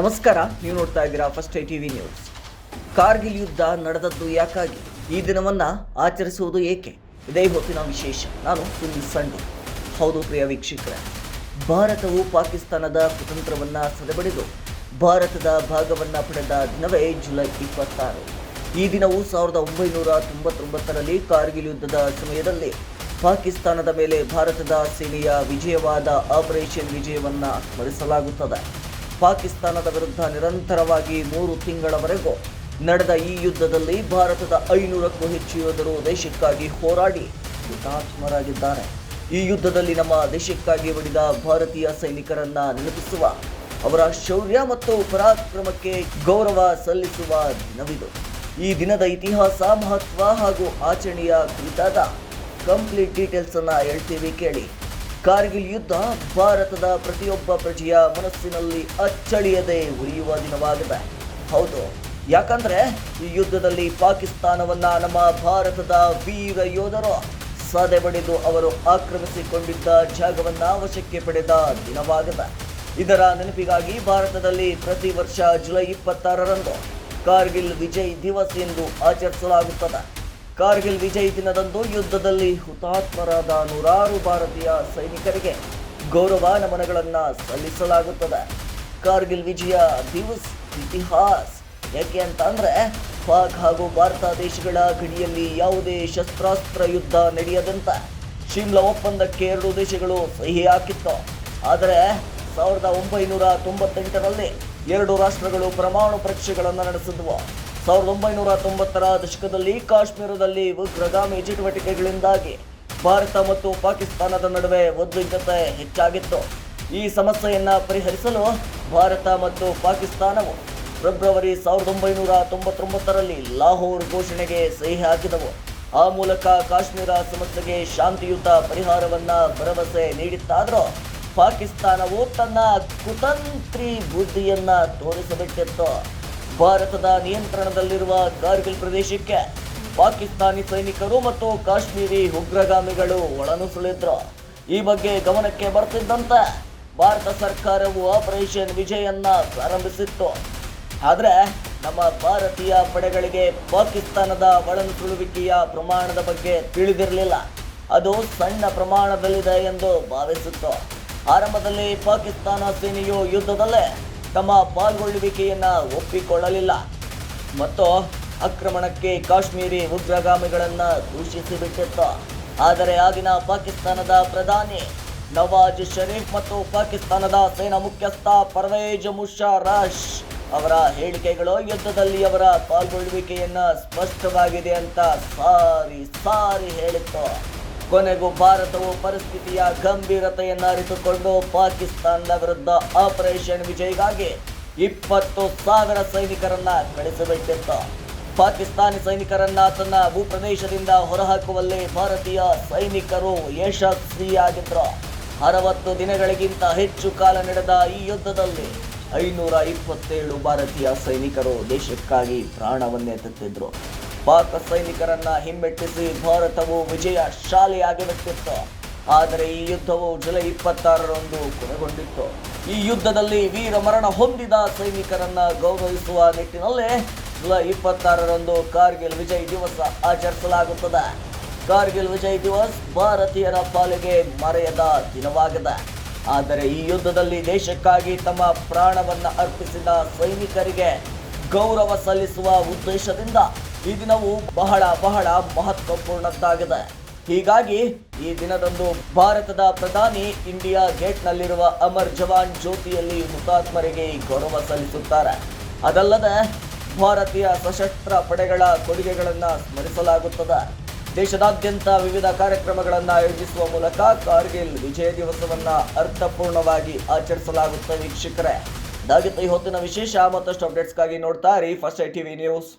ನಮಸ್ಕಾರ, ನೀವು ನೋಡ್ತಾ ಇದ್ದೀರಾ first I TV news. Kargil ಯುದ್ಧ ನಡೆದದ್ದು ಯಾಕಾಗಿ? ಈ ದಿನವನ್ನ ಆಚರಿಸುವುದು ಏಕೆ? ಇದೇ ಹೊತ್ತಿನ ವಿಶೇಷ. ನಾನು ಸುನಿಲ್ ಸಂಡು. ಹೌದು ಪ್ರಿಯ ವೀಕ್ಷಕರೇ, ಭಾರತವು ಪಾಕಿಸ್ತಾನದ ಸ್ವತಂತ್ರವನ್ನ ಸದೆಬಡಿದು ಭಾರತದ ಭಾಗವನ್ನ ಪಡೆದ ದಿನವೇ ಜುಲೈ ಇಪ್ಪತ್ತಾರು. ಈ ದಿನವು ಸಾವಿರದ ಒಂಬೈನೂರ ತೊಂಬತ್ತೊಂಬತ್ತರಲ್ಲಿ ಕಾರ್ಗಿಲ್ ಯುದ್ಧದ ಸಮಯದಲ್ಲಿ ಪಾಕಿಸ್ತಾನದ ಮೇಲೆ ಭಾರತದ ಸೇನೆಯ ವಿಜಯವಾದ ಆಪರೇಷನ್ ವಿಜಯವನ್ನ ಸ್ಮರಿಸಲಾಗುತ್ತದೆ. ಪಾಕಿಸ್ತಾನದ ವಿರುದ್ಧ ನಿರಂತರವಾಗಿ ಮೂರು ತಿಂಗಳವರೆಗೂ ನಡೆದ ಈ ಯುದ್ಧದಲ್ಲಿ ಭಾರತದ ಐನೂರಕ್ಕೂ ಹೆಚ್ಚು ಯೋಧರು ದೇಶಕ್ಕಾಗಿ ಹೋರಾಡಿ ಹುತಾತ್ಮರಾಗಿದ್ದಾರೆ. ಈ ಯುದ್ಧದಲ್ಲಿ ನಮ್ಮ ದೇಶಕ್ಕಾಗಿ ಒಡಿದ ಭಾರತೀಯ ಸೈನಿಕರನ್ನ ನೆನಪಿಸುವ ಅವರ ಶೌರ್ಯ ಮತ್ತು ಪರಾಕ್ರಮಕ್ಕೆ ಗೌರವ ಸಲ್ಲಿಸುವ ದಿನವಿದು. ಈ ದಿನದ ಇತಿಹಾಸ, ಮಹತ್ವ ಹಾಗೂ ಆಚರಣೆಯ ಕುರಿತಾದ ಕಂಪ್ಲೀಟ್ ಡೀಟೇಲ್ಸನ್ನು ಹೇಳ್ತೀವಿ ಕೇಳಿ. ಕಾರ್ಗಿಲ್ ಯುದ್ಧ ಭಾರತದ ಪ್ರತಿಯೊಬ್ಬ ಪ್ರಜೆಯ ಮನಸ್ಸಿನಲ್ಲಿ ಅಚ್ಚಳಿಯದೆ ಉಳಿಯುವ ದಿನವಾಗಿದೆ. ಹೌದು, ಯಾಕಂದ್ರೆ ಈ ಯುದ್ಧದಲ್ಲಿ ಪಾಕಿಸ್ತಾನವನ್ನ ನಮ್ಮ ಭಾರತದ ವೀರ ಯೋಧರು ಸದೆ ಬಡಿದು ಅವರು ಆಕ್ರಮಿಸಿಕೊಂಡಿದ್ದ ಜಾಗವನ್ನ ವಶಕ್ಕೆ ಪಡೆದ ದಿನವಾಗಿದೆ. ಇದರ ನೆನಪಿಗಾಗಿ ಭಾರತದಲ್ಲಿ ಪ್ರತಿ ವರ್ಷ ಜುಲೈ ಇಪ್ಪತ್ತಾರರಂದು ಕಾರ್ಗಿಲ್ ವಿಜಯ್ ದಿವಸ್ ಎಂದು ಆಚರಿಸಲಾಗುತ್ತದೆ. ಕಾರ್ಗಿಲ್ ವಿಜಯ್ ದಿನದಂದು ಯುದ್ಧದಲ್ಲಿ ಹುತಾತ್ಮರಾದ ನೂರಾರು ಭಾರತೀಯ ಸೈನಿಕರಿಗೆ ಗೌರವ ನಮನಗಳನ್ನು ಸಲ್ಲಿಸಲಾಗುತ್ತದೆ. ಕಾರ್ಗಿಲ್ ವಿಜಯ ದಿವಸ್ ಇತಿಹಾಸ್. ಯಾಕೆ ಅಂತ ಅಂದರೆ ಪಾಕ್ ಹಾಗೂ ಭಾರತ ದೇಶಗಳ ಗಡಿಯಲ್ಲಿ ಯಾವುದೇ ಶಸ್ತ್ರಾಸ್ತ್ರ ಯುದ್ಧ ನಡೆಯದಂತೆ ಶಿಮ್ಲಾ ಒಪ್ಪಂದಕ್ಕೆ ಎರಡು ದೇಶಗಳು ಸಹಿ ಹಾಕಿತ್ತು. ಆದರೆ, ಸಾವಿರದ ಒಂಬೈನೂರ ತೊಂಬತ್ತೆಂಟರಲ್ಲಿ ಎರಡು ರಾಷ್ಟ್ರಗಳು ಪರಮಾಣು ಪರೀಕ್ಷೆಗಳನ್ನು ನಡೆಸಿದ್ವು. ಸಾವಿರದ ಒಂಬೈನೂರ ತೊಂಬತ್ತರ ದಶಕದಲ್ಲಿ ಕಾಶ್ಮೀರದಲ್ಲಿ ಉಗ್ರಗಾಮಿ ಚಟುವಟಿಕೆಗಳಿಂದಾಗಿ ಭಾರತ ಮತ್ತು ಪಾಕಿಸ್ತಾನದ ನಡುವೆ ಉದ್ವಿಗ್ನತೆ ಹೆಚ್ಚಾಗಿತ್ತು. ಈ ಸಮಸ್ಯೆಯನ್ನು ಪರಿಹರಿಸಲು ಭಾರತ ಮತ್ತು ಪಾಕಿಸ್ತಾನವು ಫೆಬ್ರವರಿ ಸಾವಿರದ ಒಂಬೈನೂರ ತೊಂಬತ್ತೊಂಬತ್ತರಲ್ಲಿ ಲಾಹೋರ್ ಘೋಷಣೆಗೆ ಸಹಿ ಹಾಕಿದವು. ಆ ಮೂಲಕ ಕಾಶ್ಮೀರ ಸಮಸ್ಯೆಗೆ ಶಾಂತಿಯುತ ಪರಿಹಾರವನ್ನ ಭರವಸೆ ನೀಡಿತ್ತಾದರೂ ಪಾಕಿಸ್ತಾನವು ತನ್ನ ಕುತಂತ್ರಿ ಬುದ್ಧಿಯನ್ನು ತೋರಿಸಬಿಟ್ಟಿತ್ತು ಭಾರತದ ನಿಯಂತ್ರಣದಲ್ಲಿರುವ ಕಾರ್ಗಿಲ್ ಪ್ರದೇಶಕ್ಕೆ ಪಾಕಿಸ್ತಾನಿ ಸೈನಿಕರು ಮತ್ತು ಕಾಶ್ಮೀರಿ ಉಗ್ರಗಾಮಿಗಳು ಒಳನುಸುಳಿದ್ರು. ಈ ಬಗ್ಗೆ ಗಮನಕ್ಕೆ ಬರ್ತಿದ್ದಂತೆ ಭಾರತ ಸರ್ಕಾರವು ಆಪರೇಷನ್ ವಿಜಯನ್ನ ಪ್ರಾರಂಭಿಸಿತ್ತು. ಆದರೆ ನಮ್ಮ ಭಾರತೀಯ ಪಡೆಗಳಿಗೆ ಪಾಕಿಸ್ತಾನದ ಒಳನುಸುಳುವಿಕೆಯ ಪ್ರಮಾಣದ ಬಗ್ಗೆ ತಿಳಿದಿರಲಿಲ್ಲ. ಅದು ಸಣ್ಣ ಪ್ರಮಾಣದಲ್ಲಿದೆ ಎಂದು ಭಾವಿಸಿತ್ತು. ಆರಂಭದಲ್ಲಿ ಪಾಕಿಸ್ತಾನ ಸೇನೆಯು ಯುದ್ಧದಲ್ಲೇ ತಮ್ಮ ಪಾಲ್ಗೊಳ್ಳುವಿಕೆಯನ್ನು ಒಪ್ಪಿಕೊಳ್ಳಲಿಲ್ಲ. ಮತ್ತು ಆಕ್ರಮಣಕ್ಕೆ ಕಾಶ್ಮೀರಿ ಉಗ್ರಗಾಮಿಗಳನ್ನ ದೂಷಿಸಿಬಿಟ್ಟಿತ್ತು. ಆದರೆ ಆಗಿನ ಪಾಕಿಸ್ತಾನದ ಪ್ರಧಾನಿ ನವಾಜ್ ಶರೀಫ್ ಮತ್ತು ಪಾಕಿಸ್ತಾನದ ಸೇನಾ ಮುಖ್ಯಸ್ಥ ಪರ್ವೇಜ್ ಮುಷಾರಶ್ ಅವರ ಹೇಳಿಕೆಗಳು ಯುದ್ಧದಲ್ಲಿ ಅವರ ಪಾಲ್ಗೊಳ್ಳುವಿಕೆಯನ್ನು ಸ್ಪಷ್ಟವಾಗಿದೆ ಅಂತ ಸಾರಿ ಸಾರಿ ಹೇಳಿತ್ತು. ಕೊನೆಗೂ ಭಾರತವು ಪರಿಸ್ಥಿತಿಯ ಗಂಭೀರತೆಯನ್ನು ಅರಿತುಕೊಂಡು ಪಾಕಿಸ್ತಾನದ ವಿರುದ್ಧ ಆಪರೇಷನ್ ವಿಜಯ್ಗಾಗಿ ಇಪ್ಪತ್ತು ಸಾವಿರ ಸೈನಿಕರನ್ನ ಕಳಿಸಿಬಿಟ್ಟಿತ್ತು ಪಾಕಿಸ್ತಾನಿ ಸೈನಿಕರನ್ನ ತನ್ನ ಭೂಪ್ರದೇಶದಿಂದ ಹೊರಹಾಕುವಲ್ಲಿ ಭಾರತೀಯ ಸೈನಿಕರು ಯಶಸ್ವಿಯಾಗಿದ್ರು. ಅರವತ್ತು ದಿನಗಳಿಗಿಂತ ಹೆಚ್ಚು ಕಾಲ ನಡೆದ ಈ ಯುದ್ಧದಲ್ಲಿ ಐನೂರ ಇಪ್ಪತ್ತೇಳು ಭಾರತೀಯ ಸೈನಿಕರು ದೇಶಕ್ಕಾಗಿ ಪ್ರಾಣವನ್ನೇ ತೆತ್ತಿದ್ರು. ಪಾಕ್ ಸೈನಿಕರನ್ನ ಹಿಮ್ಮೆಟ್ಟಿಸಿ ಭಾರತವು ವಿಜಯ ಶಾಲೆಯಾಗಿ ಬಿಟ್ಟಿತ್ತು ಆದರೆ ಈ ಯುದ್ಧವು ಜುಲೈ ಇಪ್ಪತ್ತಾರರಂದು ಕೊನೆಗೊಂಡಿತ್ತು. ಈ ಯುದ್ಧದಲ್ಲಿ ವೀರ ಮರಣ ಹೊಂದಿದ ಸೈನಿಕರನ್ನ ಗೌರವಿಸುವ ನಿಟ್ಟಿನಲ್ಲೇ ಜುಲೈ ಇಪ್ಪತ್ತಾರರಂದು ಕಾರ್ಗಿಲ್ ವಿಜಯ್ ದಿವಸ ಆಚರಿಸಲಾಗುತ್ತದೆ. ಕಾರ್ಗಿಲ್ ವಿಜಯ್ ದಿವಸ್ ಭಾರತೀಯರ ಪಾಲಿಗೆ ಮರೆಯದ ದಿನವಾಗಿದೆ. ಆದರೆ ಈ ಯುದ್ಧದಲ್ಲಿ ದೇಶಕ್ಕಾಗಿ ತಮ್ಮ ಪ್ರಾಣವನ್ನ ಅರ್ಪಿಸಿದ ಸೈನಿಕರಿಗೆ ಗೌರವ ಸಲ್ಲಿಸುವ ಉದ್ದೇಶದಿಂದ ಈ ದಿನವು ಬಹಳ ಬಹಳ ಮಹತ್ವಪೂರ್ಣದ್ದಾಗಿದೆ. ಹೀಗಾಗಿ ಈ ದಿನದಂದು ಭಾರತದ ಪ್ರಧಾನಿ ಇಂಡಿಯಾ ಗೇಟ್ನಲ್ಲಿರುವ ಅಮರ್ ಜವಾನ್ ಜ್ಯೋತಿಯಲ್ಲಿ ಹುತಾತ್ಮರಿಗೆ ಗೌರವ ಸಲ್ಲಿಸುತ್ತಾರೆ. ಅದಲ್ಲದೆ ಭಾರತೀಯ ಸಶಸ್ತ್ರ ಪಡೆಗಳ ಕೊಡುಗೆಗಳನ್ನು ಸ್ಮರಿಸಲಾಗುತ್ತದೆ. ದೇಶದಾದ್ಯಂತ ವಿವಿಧ ಕಾರ್ಯಕ್ರಮಗಳನ್ನು ಆಯೋಜಿಸುವ ಮೂಲಕ ಕಾರ್ಗಿಲ್ ವಿಜಯ ದಿವಸವನ್ನು ಅರ್ಥಪೂರ್ಣವಾಗಿ ಆಚರಿಸಲಾಗುತ್ತದೆ ವೀಕ್ಷಕರೇ. ಇದಾಗಿತ್ತು ಈ ಹೊತ್ತಿನ ವಿಶೇಷ ಮತ್ತಷ್ಟು ಅಪ್ಡೇಟ್ಸ್ಗಾಗಿ ನೋಡ್ತಾ ಇರಿ ಫಸ್ಟ್ ಐ ಟಿವಿ ನ್ಯೂಸ್.